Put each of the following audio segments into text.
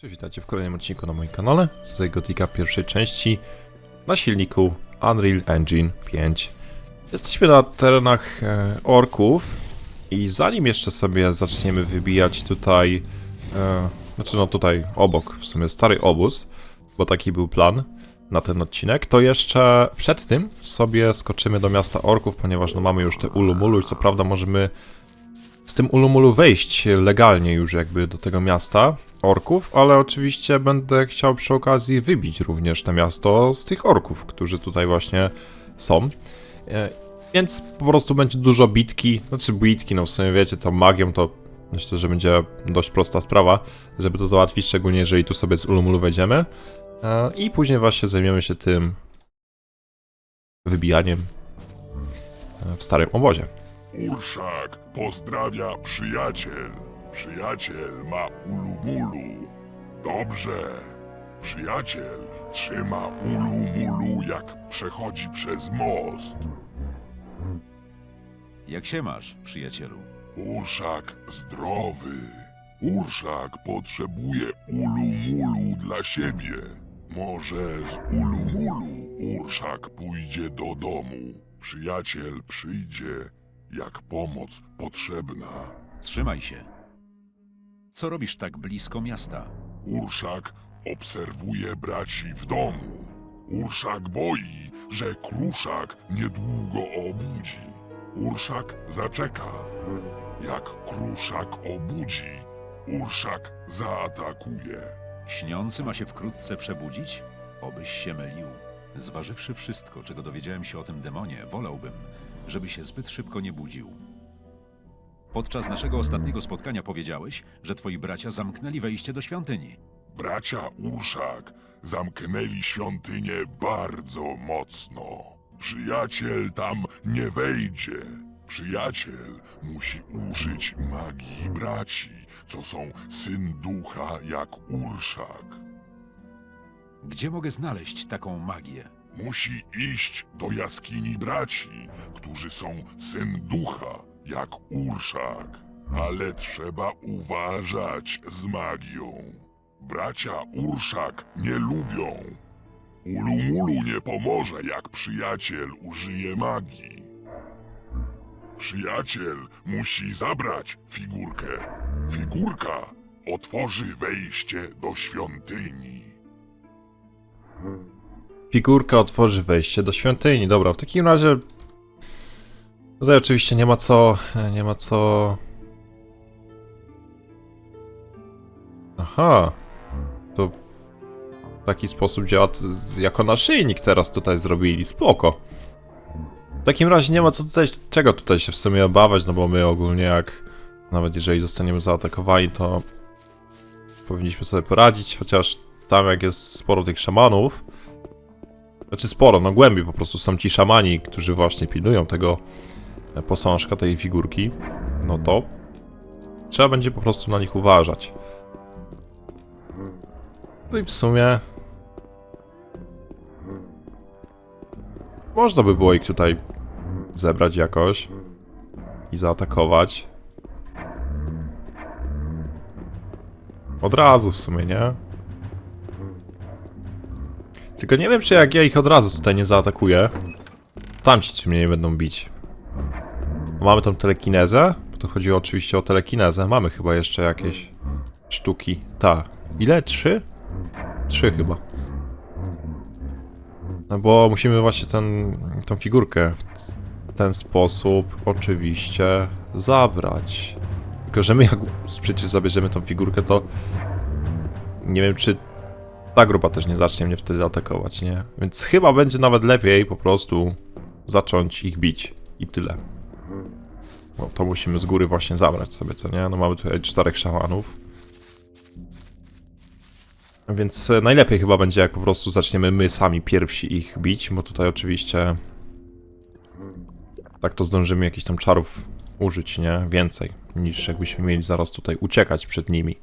Cześć, witajcie w kolejnym odcinku na moim kanale z Gotika pierwszej części na silniku Unreal Engine 5. Jesteśmy na terenach e, orków i zanim jeszcze sobie zaczniemy wybijać tutaj, e, znaczy no tutaj obok w sumie stary obóz, bo taki był plan na ten odcinek, to jeszcze przed tym sobie skoczymy do miasta orków, ponieważ no mamy już te ulumulu i co prawda możemy tym Ulumulu wejść legalnie już jakby do tego miasta orków, ale oczywiście będę chciał przy okazji wybić również to miasto z tych orków, którzy tutaj właśnie są. E, Więc po prostu będzie dużo bitki, znaczy bitki, no w sumie wiecie, tą magią to myślę, że będzie dość prosta sprawa, żeby to załatwić, szczególnie jeżeli tu sobie z Ulumulu wejdziemy. E, I później właśnie zajmiemy się tym wybijaniem e, w starym obozie. Urszak pozdrawia przyjaciel. Przyjaciel ma ulumulu. Dobrze. Przyjaciel trzyma ulumulu jak przechodzi przez most. Jak się masz, przyjacielu? Urszak zdrowy. Urszak potrzebuje ulumulu dla siebie. Może z ulumulu Urszak pójdzie do domu. Przyjaciel przyjdzie, jak pomoc potrzebna. Trzymaj się. Co robisz tak blisko miasta? Urszak obserwuje braci w domu. Urszak boi, że Kruszak niedługo obudzi. Urszak zaczeka. Jak Kruszak obudzi, Urszak zaatakuje. Śniący ma się wkrótce przebudzić? Obyś się mylił. Zważywszy wszystko, czego dowiedziałem się o tym demonie, wolałbym, żeby się zbyt szybko nie budził. Podczas naszego ostatniego spotkania powiedziałeś, że twoi bracia zamknęli wejście do świątyni. Bracia Urszak zamknęli świątynię bardzo mocno. Przyjaciel tam nie wejdzie. Przyjaciel musi użyć magii braci, co są syn ducha jak Urszak. Gdzie mogę znaleźć taką magię? Musi iść do jaskini braci, którzy są syn ducha jak Urszak. Ale trzeba uważać z magią. Bracia Urszak nie lubią. Ulumulu nie pomoże, jak przyjaciel użyje magii. Przyjaciel musi zabrać figurkę. Figurka otworzy wejście do świątyni. Figurka otworzy wejście do świątyni. Dobra, w takim razie. Tutaj oczywiście nie ma co. Nie ma co. Aha. To w taki sposób działa jako naszyjnik teraz tutaj zrobili. Spoko. W takim razie nie ma co tutaj. Czego tutaj się w sumie obawiać, no bo my ogólnie jak. Nawet jeżeli zostaniemy zaatakowani, to. Powinniśmy sobie poradzić, chociaż tam jak jest sporo tych szamanów. Znaczy sporo, no głębiej po prostu są ci szamani, którzy właśnie pilnują tego e, posążka, tej figurki. No to trzeba będzie po prostu na nich uważać. No i w sumie można by było ich tutaj zebrać jakoś i zaatakować. Od razu w sumie, nie? Tylko nie wiem, czy jak ja ich od razu tutaj nie zaatakuję, tamci czy mnie nie będą bić. Mamy tą telekinezę, bo to chodziło oczywiście o telekinezę. Mamy chyba jeszcze jakieś sztuki. Ta. Ile? Trzy? Trzy chyba. No bo musimy właśnie ten, tą figurkę w ten sposób oczywiście zabrać. Tylko, że my jak przecież zabierzemy tą figurkę, to nie wiem, czy ta grupa też nie zacznie mnie wtedy atakować, nie? Więc chyba będzie nawet lepiej po prostu zacząć ich bić i tyle. Bo to musimy z góry właśnie zabrać sobie, co nie? No mamy tutaj czterech szamanów. Więc e, najlepiej chyba będzie, jak po prostu zaczniemy my sami pierwsi ich bić, bo tutaj oczywiście tak to zdążymy jakichś tam czarów użyć, nie? Więcej, niż jakbyśmy mieli zaraz tutaj uciekać przed nimi.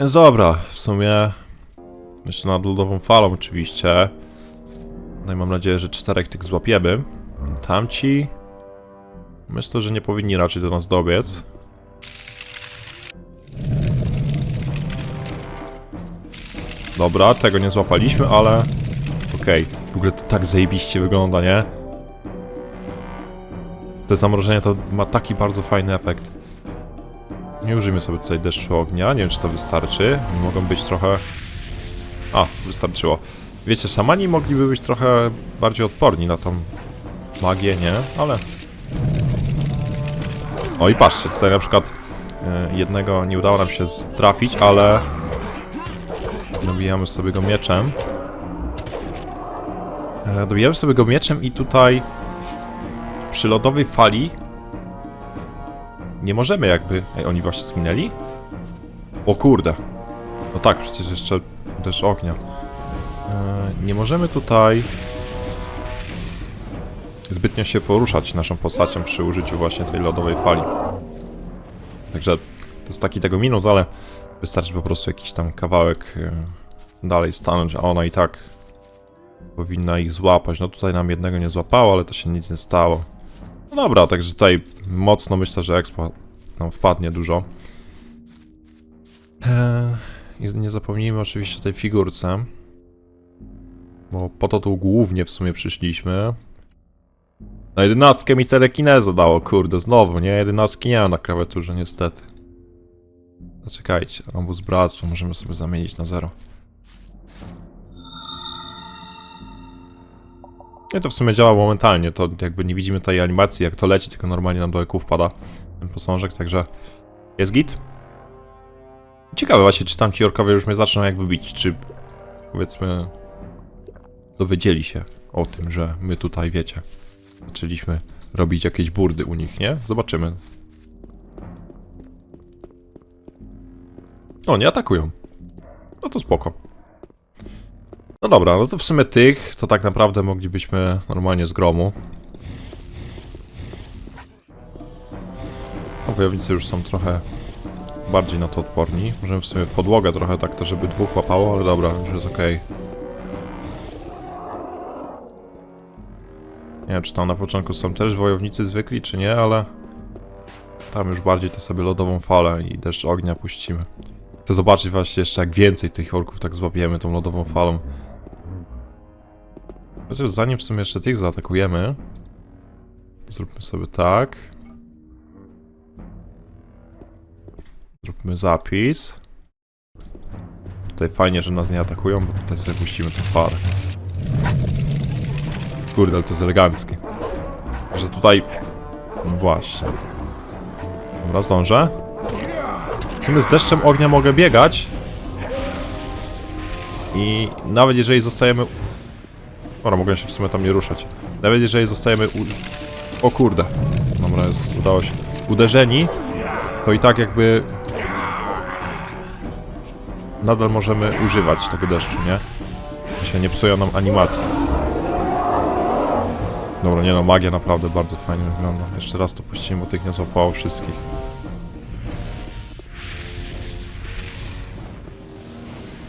Więc dobra, w sumie jeszcze nad lodową falą oczywiście. No i mam nadzieję, że czterech tych złapiemy. Tamci... Myślę, że nie powinni raczej do nas dobiec. Dobra, tego nie złapaliśmy, ale... Okej, w ogóle to tak zajebiście wygląda, nie? Te zamrożenie to ma taki bardzo fajny efekt. Nie użyjmy sobie tutaj deszczu ognia, nie wiem czy to wystarczy. Mogą być trochę... A, wystarczyło. Wiecie, szamani mogliby być trochę bardziej odporni na tą magię, nie? Ale... O i patrzcie, tutaj na przykład e, jednego nie udało nam się trafić, ale dobijamy sobie go mieczem. E, dobijamy sobie go mieczem i tutaj przy lodowej fali nie możemy jakby... Ej, oni właśnie zginęli? O kurde. No tak, przecież jeszcze też ognia. E, nie możemy tutaj zbytnio się poruszać naszą postacią przy użyciu właśnie tej lodowej fali. Także to jest taki tego minus, ale wystarczy po prostu jakiś tam kawałek e, dalej stanąć, a ona i tak powinna ich złapać. No tutaj nam jednego nie złapało, ale to się nic nie stało. No dobra, także tutaj mocno myślę, że expo nam wpadnie dużo. Eee, I nie zapomnijmy oczywiście o tej figurce. Bo po to tu głównie w sumie przyszliśmy. Na jedenastkę mi telekinezę dało, kurde, znowu, nie? Jedenastki nie mam na klawiaturze, niestety. Zaczekajcie, obóz bractwa możemy sobie zamienić na zero. I to w sumie działa momentalnie, to jakby nie widzimy tej animacji, jak to leci, tylko normalnie nam do eku wpada ten posążek, także jest git. Ciekawe właśnie, czy tam ci orkowie już mnie zaczną jakby bić, czy powiedzmy dowiedzieli się o tym, że my tutaj, wiecie, zaczęliśmy robić jakieś burdy u nich, nie? Zobaczymy. O, nie atakują. No to spoko. No dobra, no to w sumie tych to tak naprawdę moglibyśmy normalnie z gromu. No, wojownicy już są trochę bardziej na to odporni. Możemy w sumie w podłogę trochę tak to, żeby dwóch łapało, ale dobra, już jest okej. Nie wiem, czy tam na początku są też wojownicy zwykli, czy nie, ale... Tam już bardziej to sobie lodową falę i deszcz ognia puścimy. Chcę zobaczyć właśnie jeszcze jak więcej tych orków tak złapiemy tą lodową falą. Chociaż zanim w sumie jeszcze tych zaatakujemy, zróbmy sobie tak. Zróbmy zapis. Tutaj fajnie, że nas nie atakują, bo tutaj sobie puścimy tę falę. Kurde, ale to jest eleganckie. Że tutaj... No właśnie. Dobra, zdążę. W sumie z deszczem ognia mogę biegać. I nawet jeżeli zostajemy... Dobra, mogę się w sumie tam nie ruszać. Nawet jeżeli zostajemy u... O kurde. Dobra, jest, udało się. Uderzeni, to i tak jakby... Nadal możemy używać tego deszczu, nie? Się nie psują nam animacji. Dobra, nie no, magia naprawdę bardzo fajnie wygląda. Jeszcze raz to puścimy, bo tych nie złapało wszystkich.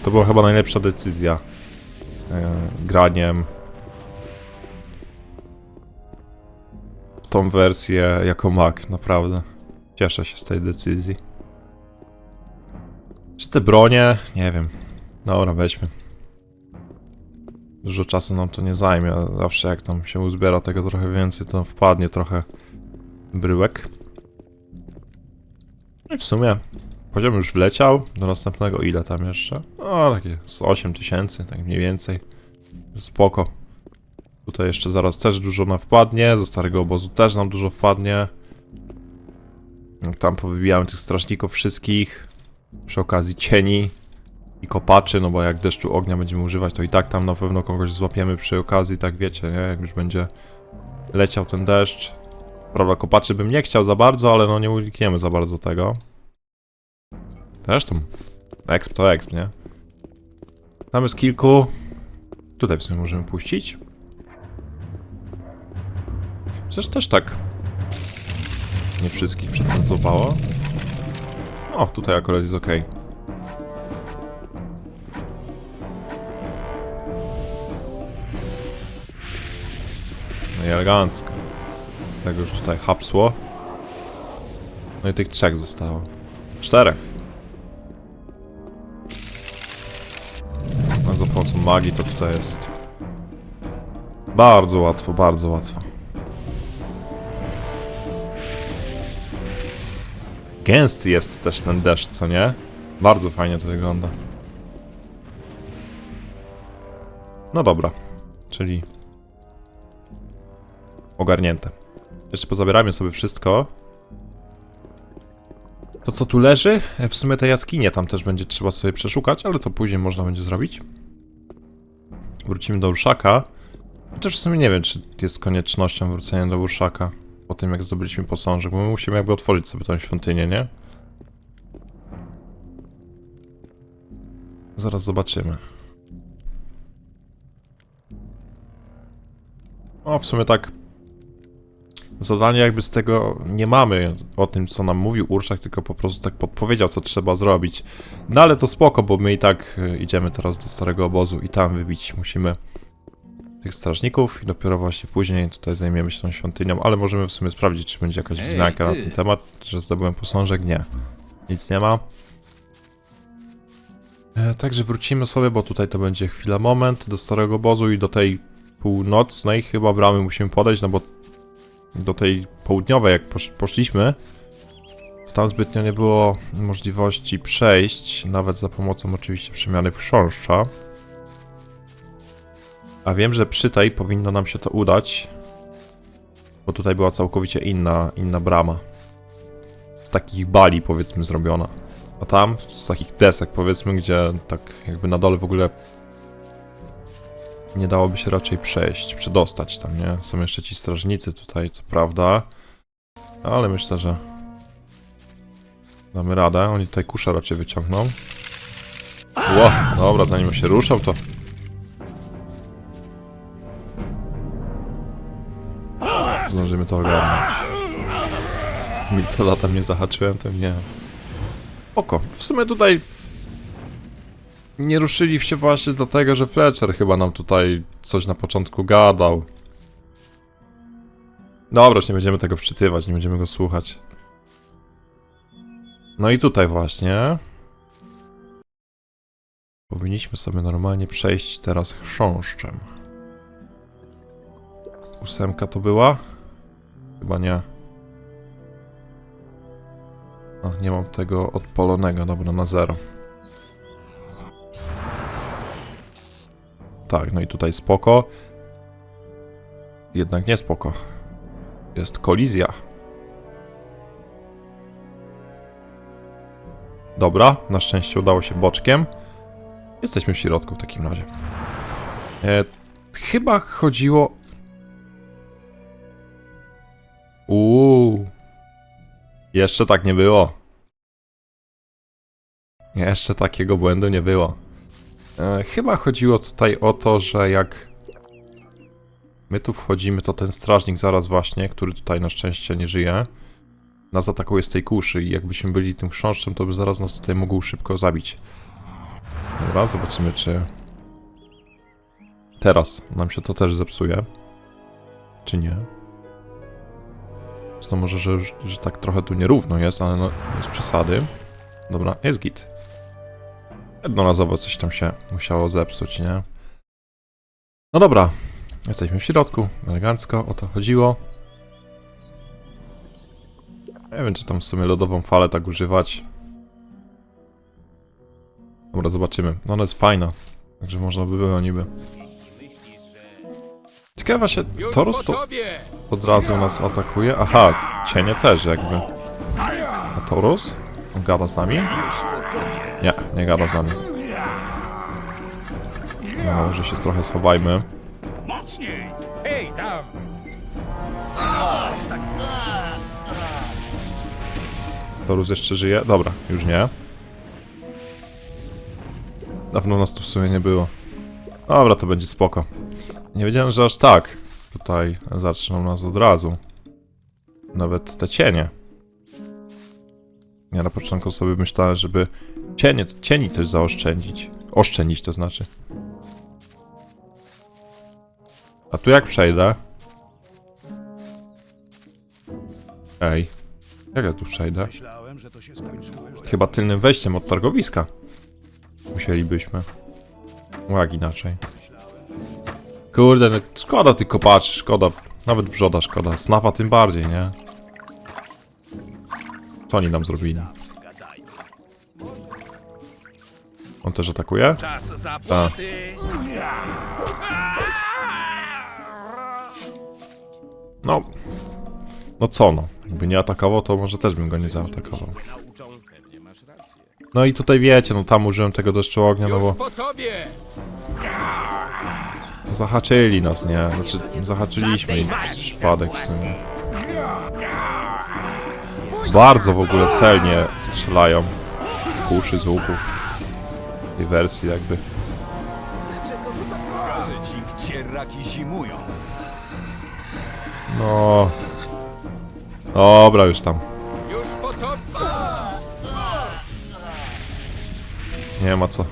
To była chyba najlepsza decyzja. E, graniem. Tą wersję jako mag, naprawdę. Cieszę się z tej decyzji. Czy te bronie? Nie wiem. Dobra, weźmy. Dużo czasu nam to nie zajmie, zawsze jak tam się uzbiera tego trochę więcej, to wpadnie trochę bryłek. No i w sumie poziom już wleciał, do następnego ile tam jeszcze? No takie z 8 tysięcy, tak mniej więcej. Spoko. Tutaj jeszcze zaraz też dużo nam wpadnie, ze starego obozu też nam dużo wpadnie. Tam powybijałem tych strażników wszystkich. Przy okazji cieni i kopaczy, no bo jak deszczu ognia będziemy używać, to i tak tam na pewno kogoś złapiemy przy okazji, tak wiecie, nie? Jak już będzie leciał ten deszcz. Prawda, kopaczy bym nie chciał za bardzo, ale no nie unikniemy za bardzo tego. Zresztą, exp to exp, nie? Tam jest kilku. Tutaj w sumie możemy puścić. Przecież też tak. Nie wszystkich przedtem złapało. O, tutaj akurat jest ok. No i elegancko. Tego już tutaj hapsło. No i tych trzech zostało. Czterech. A za pomocą magii to tutaj jest bardzo łatwo, bardzo łatwo. Gęsty jest też ten deszcz, co nie? Bardzo fajnie to wygląda. No dobra, czyli ogarnięte. Jeszcze pozabierajmy sobie wszystko. To co tu leży? W sumie te jaskinie tam też będzie trzeba sobie przeszukać, ale to później można będzie zrobić. Wrócimy do Urszaka. Chociaż w sumie nie wiem, czy jest koniecznością wrócenia do Urszaka po tym, jak zdobyliśmy posążek, bo my musimy jakby otworzyć sobie tą świątynię, nie? Zaraz zobaczymy. O, w sumie tak. Zadanie jakby z tego nie mamy o tym, co nam mówił Urszak, tylko po prostu tak podpowiedział, co trzeba zrobić. No ale to spoko, bo my i tak y, idziemy teraz do starego obozu i tam wybić musimy tych strażników i dopiero właśnie później tutaj zajmiemy się tą świątynią, ale możemy w sumie sprawdzić, czy będzie jakaś wzmianka na ten temat, że zdobyłem posążek. Nie. Nic nie ma. E, także wrócimy sobie, bo tutaj to będzie chwila, moment do starego obozu i do tej północnej chyba bramy musimy podejść, no bo do tej południowej jak posz poszliśmy, to tam zbytnio nie było możliwości przejść, nawet za pomocą oczywiście przemiany chrząszcza. A wiem, że przy tej powinno nam się to udać, bo tutaj była całkowicie inna, inna brama. Z takich bali powiedzmy zrobiona. A tam z takich desek powiedzmy, gdzie tak jakby na dole w ogóle nie dałoby się raczej przejść, przedostać tam, nie? Są jeszcze ci strażnicy tutaj, co prawda. Ale myślę, że damy radę. Oni tutaj kusza raczej wyciągną. Ło, dobra, zanim się ruszą, to... Zdążymy to ogarnąć. Miltoda tam nie zahaczyłem, to nie. Oko. W sumie tutaj nie ruszyli właśnie dlatego, że Fletcher chyba nam tutaj coś na początku gadał. Dobra, już nie będziemy tego wczytywać, nie będziemy go słuchać. No i tutaj właśnie. Powinniśmy sobie normalnie przejść teraz chrząszczem. Ósemka to była? Chyba nie. O, nie mam tego odpalonego, dobra, na zero. Tak, no i tutaj spoko. Jednak nie spoko. Jest kolizja. Dobra, na szczęście udało się boczkiem. Jesteśmy w środku w takim razie. E, chyba chodziło... Uuu. Jeszcze tak nie było. Jeszcze takiego błędu nie było. E, chyba chodziło tutaj o to, że jak my tu wchodzimy, to ten strażnik zaraz właśnie, który tutaj na szczęście nie żyje, nas atakuje z tej kuszy i jakbyśmy byli tym chrząszczem, to by zaraz nas tutaj mógł szybko zabić. Dobra, zobaczymy czy teraz nam się to też zepsuje, czy nie. To może, że, że tak trochę tu nierówno jest, ale no, bez przesady. Dobra, jest git. Jednorazowo coś tam się musiało zepsuć, nie? No dobra, jesteśmy w środku, elegancko, o to chodziło. Nie wiem, czy tam w sumie lodową falę tak używać. Dobra, zobaczymy. No ona jest fajna, także można by było niby. Ciekawe właśnie, Torus to od razu nas atakuje. Aha, cienie też jakby. A Torus? On gada z nami? Nie, nie gada z nami. No, może się trochę schowajmy. Mocniej! Hej, tam! Torus jeszcze żyje? Dobra, już nie. Dawno nas tu w sumie nie było. Dobra, to będzie spoko. Nie wiedziałem, że aż tak tutaj zaczną nas od razu. Nawet te cienie. Ja na początku sobie myślałem, żeby cienie, cieni też zaoszczędzić. Oszczędzić to znaczy. A tu jak przejdę? Ej. Jak ja tu przejdę? Chyba tylnym wejściem od targowiska. Musielibyśmy. Jak inaczej? Kurde, no, szkoda tych kopaczy, szkoda. Nawet wrzoda szkoda. Snafa tym bardziej, nie? Co oni nam zrobili? On też atakuje? Czas zapłaty. No. No co no? Jakby nie atakował, to może też bym go nie zaatakował. No i tutaj wiecie, no tam użyłem tego deszczu ognia, no bo po tobie! Zahaczyli nas, nie? Znaczy, zahaczyliśmy ich przez przypadek w sumie. Bardzo w ogóle celnie strzelają z kuszy, z łuków. W tej wersji jakby. No... Dobra, już tam. Nie ma co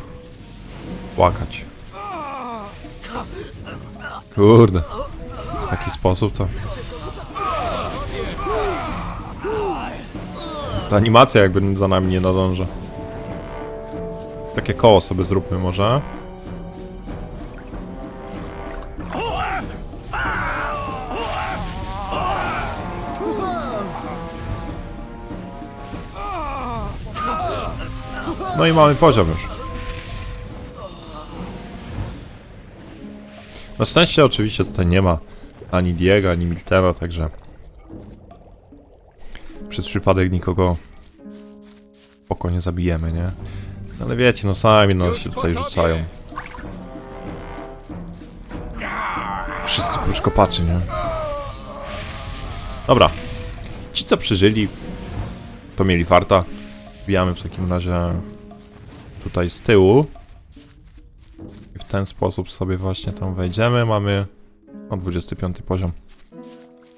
płakać. Kurde. W taki sposób to... Ta animacja jakby za nami nie nadąża. Takie koło sobie zróbmy może. No i mamy poziom już. Na szczęście oczywiście tutaj nie ma ani Diego, ani Miltena, także przez przypadek nikogo oko nie zabijemy, nie? Ale wiecie, no sami nas się tutaj rzucają. Wszyscy prócz kopaczy, nie? Dobra. Ci co przeżyli, to mieli farta. Wbijamy w takim razie tutaj z tyłu. Ten sposób sobie właśnie tam wejdziemy. Mamy o 25 poziom.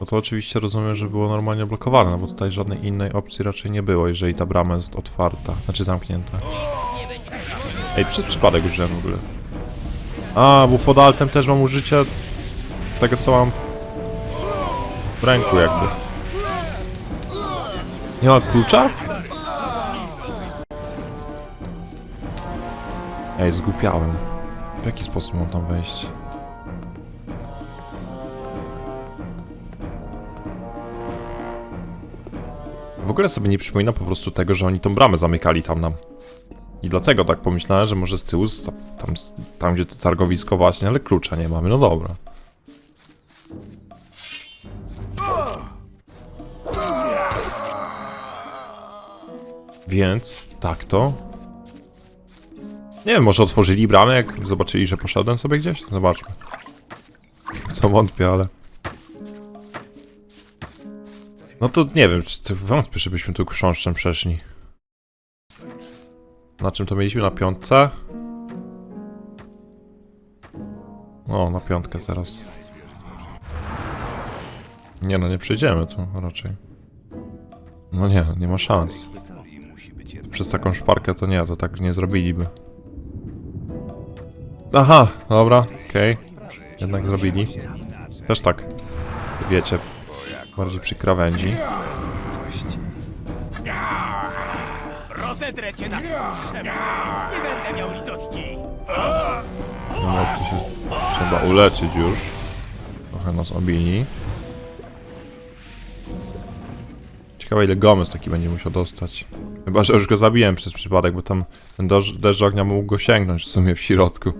No to oczywiście rozumiem, że było normalnie blokowane, no bo tutaj żadnej innej opcji raczej nie było, jeżeli ta brama jest otwarta, znaczy zamknięta. Ej, przez przypadek użyłem w ogóle. A, bo pod altem też mam użycie tego, co mam w ręku jakby. Nie ma klucza? Ej, zgłupiałem. W jaki sposób mam tam wejść? W ogóle sobie nie przypominam po prostu tego, że oni tą bramę zamykali tam nam. I dlatego tak pomyślałem, że może z tyłu, tam, tam gdzie to targowisko właśnie, ale klucza nie mamy, no dobra. Więc, tak to. Nie wiem, może otworzyli bramę, jak zobaczyli, że poszedłem sobie gdzieś? Zobaczmy. Co wątpię, ale... No to nie wiem, czy wątpię, żebyśmy tu chrząszczem przeszli. Na czym to mieliśmy? Na piątce? O, na piątkę teraz. Nie no, nie przejdziemy tu raczej. No nie, nie ma szans. Przez taką szparkę to nie, to tak nie zrobiliby. Aha, dobra, okej. Jednak zrobili. Też tak, wiecie, bardziej przy krawędzi. Rozedrę cię na. Nie będę miał litości. No, tu się trzeba uleczyć już. Trochę nas obili. Ciekawe ile Gomez taki będzie musiał dostać. Chyba, że już go zabiłem przez przypadek, bo tam ten deszcz, ognia mógł go sięgnąć w sumie w środku.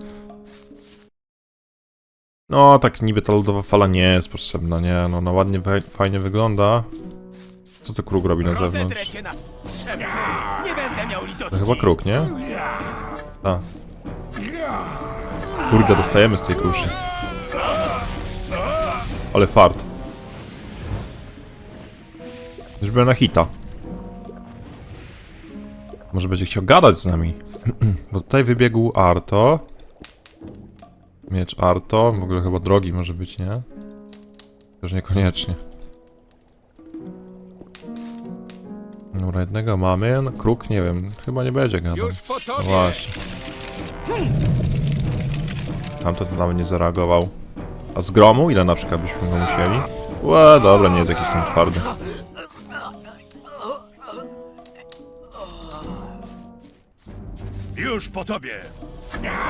No, tak niby ta lodowa fala nie jest potrzebna, nie? No, no ładnie, faj- fajnie wygląda. Co to kruk robi na zewnątrz? To chyba kruk, nie? A. Kurde, dostajemy z tej kuszy. Ale fart. Już byłem na hita. Może będzie chciał gadać z nami. Bo tutaj wybiegł Arto. Miecz Arto. W ogóle chyba drogi może być, nie? Też niekoniecznie. Dobra, jednego mamy. No, kruk, nie wiem. Chyba nie będzie gadał. No właśnie. Tamten to nawet nie zareagował. A z gromu? Ile na przykład byśmy go musieli? Łe, dobra, nie jest jakiś tam twardy. Już po tobie.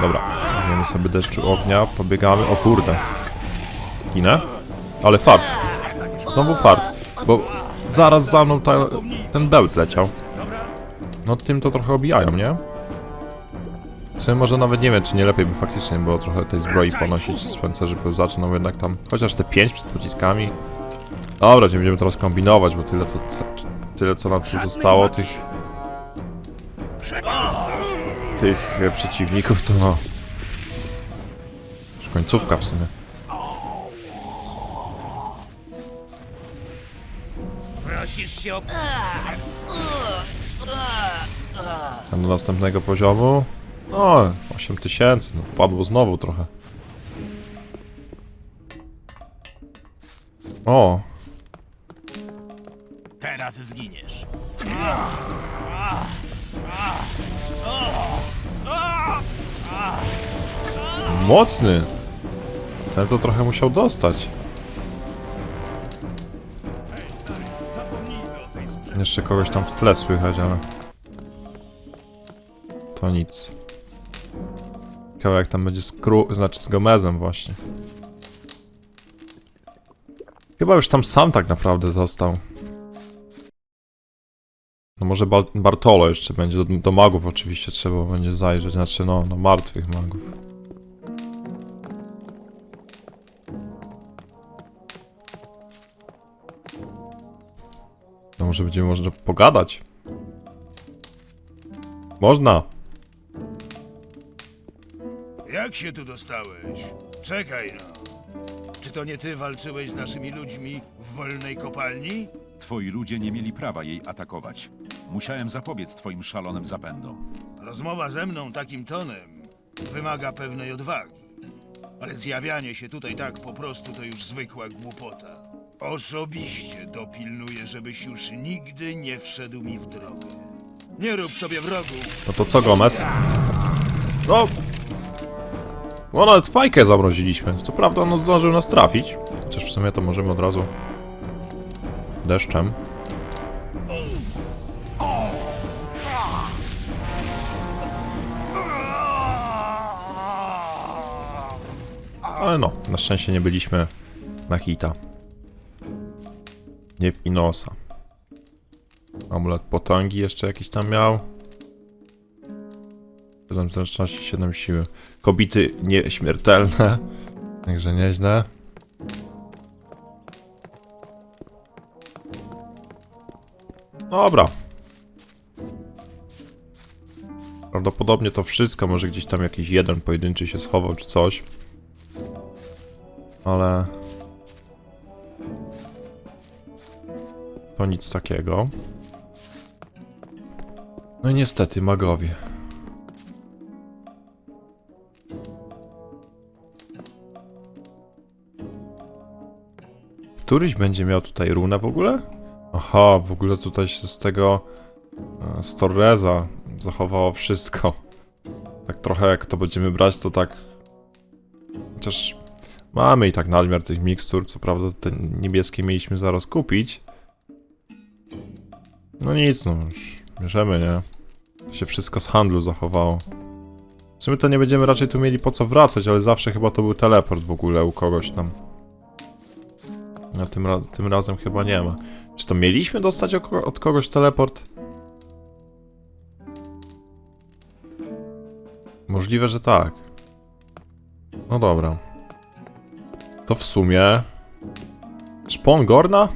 Dobra, weźmiemy sobie deszczu ognia, pobiegamy. O kurde. Ginę? Ale fart. Znowu fart. Bo zaraz za mną ta, ten bełt leciał. No tym to trochę obijają, nie? W może nawet nie wiem, czy nie lepiej by faktycznie było trochę tej zbroi ponosić z pancerzy pełzaczy, no jednak tam chociaż te 5 przed pociskami. Dobra, nie będziemy teraz kombinować, bo tyle to, tyle co nam tu zostało tych tych e, przeciwników to no już końcówka w sumie. Prosisz się o... A do następnego poziomu? No, 8000, no wpadło znowu trochę. O, Teraz zginiesz. Mocny! Ten to trochę musiał dostać. Jeszcze kogoś tam w tle słychać, ale... To nic. Ciekawe jak tam będzie z Kru... znaczy z Gomezem właśnie. Chyba już tam sam tak naprawdę został. No może Bartolo jeszcze będzie, do, do magów oczywiście trzeba będzie zajrzeć, znaczy no, no martwych magów. No może będziemy można pogadać. Można. Jak się tu dostałeś? Czekaj no. Czy to nie ty walczyłeś z naszymi ludźmi w wolnej kopalni? Twoi ludzie nie mieli prawa jej atakować. Musiałem zapobiec twoim szalonym zapędom. Rozmowa ze mną takim tonem wymaga pewnej odwagi. Ale zjawianie się tutaj tak po prostu to już zwykła głupota. Osobiście dopilnuję, żebyś już nigdy nie wszedł mi w drogę. Nie rób sobie wrogów. No to co Gomez? No... No nawet fajkę zamroziliśmy. Co prawda on zdążył nas trafić. Chociaż w sumie to możemy od razu... Deszczem. Ale no, na szczęście nie byliśmy na hita. Nie w Inosa. Amulet potęgi jeszcze jakiś tam miał. 7 zręczności, 7 siły. Kobity nieśmiertelne. Także nieźle. Dobra. Prawdopodobnie to wszystko. Może gdzieś tam jakiś jeden pojedynczy się schował czy coś. Ale... To nic takiego. No i niestety, magowie. Któryś będzie miał tutaj runę w ogóle? Aha, w ogóle tutaj się z tego e, z Torreza zachowało wszystko. Tak trochę jak to będziemy brać, to tak... Chociaż mamy i tak nadmiar tych mikstur, co prawda te niebieskie mieliśmy zaraz kupić. No nic, no już bierzemy, nie? To się wszystko z handlu zachowało. W sumie to nie będziemy raczej tu mieli po co wracać, ale zawsze chyba to był teleport w ogóle u kogoś tam. A tym, ra tym razem chyba nie ma. Czy to mieliśmy dostać od kogo- od kogoś teleport? Możliwe, że tak. No dobra. To w sumie... Szpon Gorna?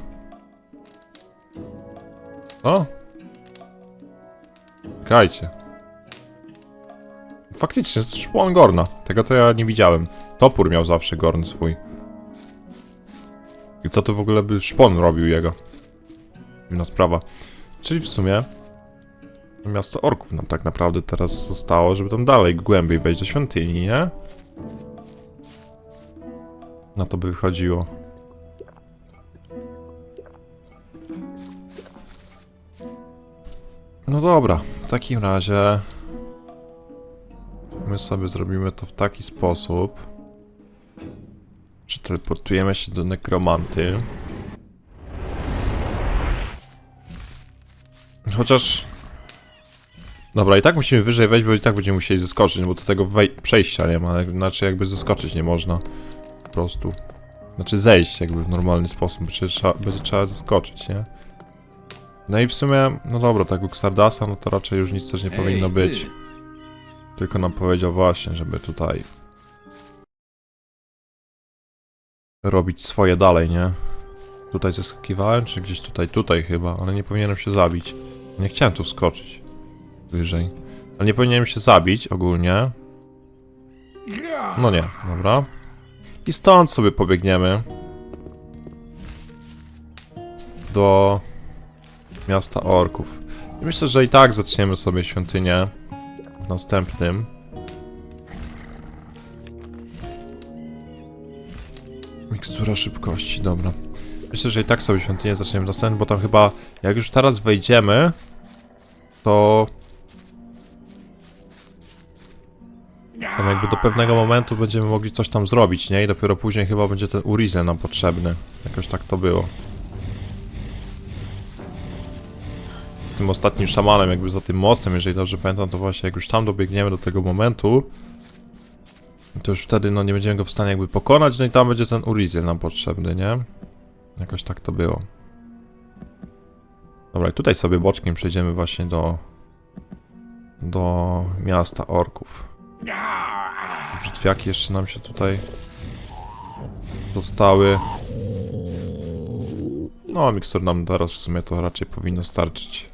O! Czekajcie. Faktycznie, to szpon Gorna. Tego to ja nie widziałem. Topór miał zawsze Gorn swój. I co to w ogóle by szpon robił jego? Inna sprawa. Czyli w sumie miasto orków nam tak naprawdę teraz zostało, żeby tam dalej głębiej wejść do świątyni, nie? Na to by wychodziło. No dobra, w takim razie my sobie zrobimy to w taki sposób. Przeteleportujemy się do nekromanty. Chociaż... Dobra, i tak musimy wyżej wejść, bo i tak będziemy musieli zeskoczyć, bo do tego przejścia nie ma, znaczy jakby zeskoczyć nie można. Prostu. Znaczy zejść jakby w normalny sposób, będzie trzeba, będzie trzeba zeskoczyć, nie? No i w sumie, no dobra, tak u Xardasa, no to raczej już nic też nie powinno Ej, być. ty. Tylko nam powiedział właśnie, żeby tutaj robić swoje dalej, nie? Tutaj zeskakiwałem, czy gdzieś tutaj, tutaj chyba, ale nie powinienem się zabić. Nie chciałem tu wskoczyć. Wyżej. Ale nie powinienem się zabić ogólnie. No nie, dobra. I stąd sobie pobiegniemy do miasta orków. I myślę, że i tak zaczniemy sobie świątynię w następnym. Mikstura szybkości, dobra. Myślę, że i tak sobie świątynię zaczniemy w następnym, bo tam chyba, jak już teraz wejdziemy, to... Tam jakby do pewnego momentu będziemy mogli coś tam zrobić, nie? I dopiero później chyba będzie ten Urizel nam potrzebny. Jakoś tak to było. Z tym ostatnim szamanem, jakby za tym mostem, jeżeli dobrze pamiętam, to właśnie jak już tam dobiegniemy do tego momentu, to już wtedy no nie będziemy go w stanie jakby pokonać, no i tam będzie ten Urizel nam potrzebny, nie? Jakoś tak to było. Dobra, i tutaj sobie boczkiem przejdziemy właśnie do... do miasta orków. Brzytwiaki jeszcze nam się tutaj zostały. No, mikstur nam teraz w sumie to raczej powinno starczyć.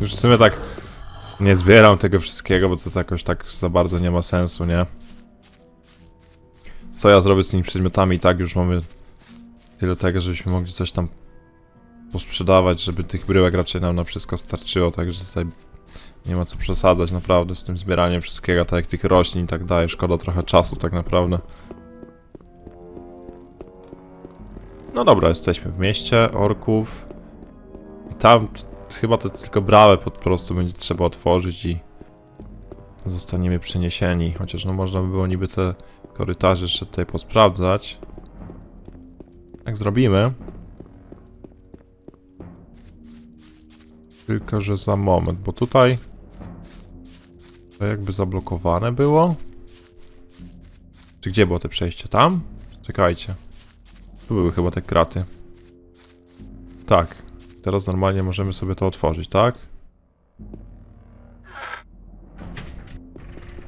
Już w sumie tak nie zbieram tego wszystkiego, bo to jakoś tak za bardzo nie ma sensu, nie? Co ja zrobię z tymi przedmiotami? I tak już mamy tyle tego, żebyśmy mogli coś tam posprzedawać, żeby tych bryłek raczej nam na wszystko starczyło, także tutaj nie ma co przesadzać naprawdę z tym zbieraniem wszystkiego, tak jak tych roślin i tak dalej. Szkoda trochę czasu tak naprawdę. No dobra, jesteśmy w mieście orków. I tam chyba to tylko bramę po prostu będzie trzeba otworzyć i zostaniemy przeniesieni. Chociaż no można by było niby te korytarze jeszcze tutaj posprawdzać. Jak zrobimy. Tylko, że za moment, bo tutaj to jakby zablokowane było. Czy gdzie było te przejście? Tam? Czekajcie. Tu były chyba te kraty. Tak. Teraz normalnie możemy sobie to otworzyć, tak?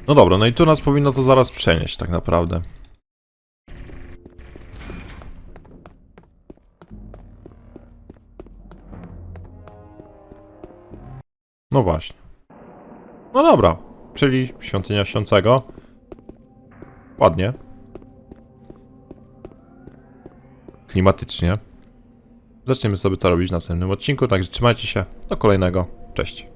No dobra, no i tu nas powinno to zaraz przenieść tak naprawdę. No właśnie. No dobra, czyli świątynia świącego. Ładnie. Klimatycznie. Zaczniemy sobie to robić w następnym odcinku, także trzymajcie się. Do kolejnego. Cześć.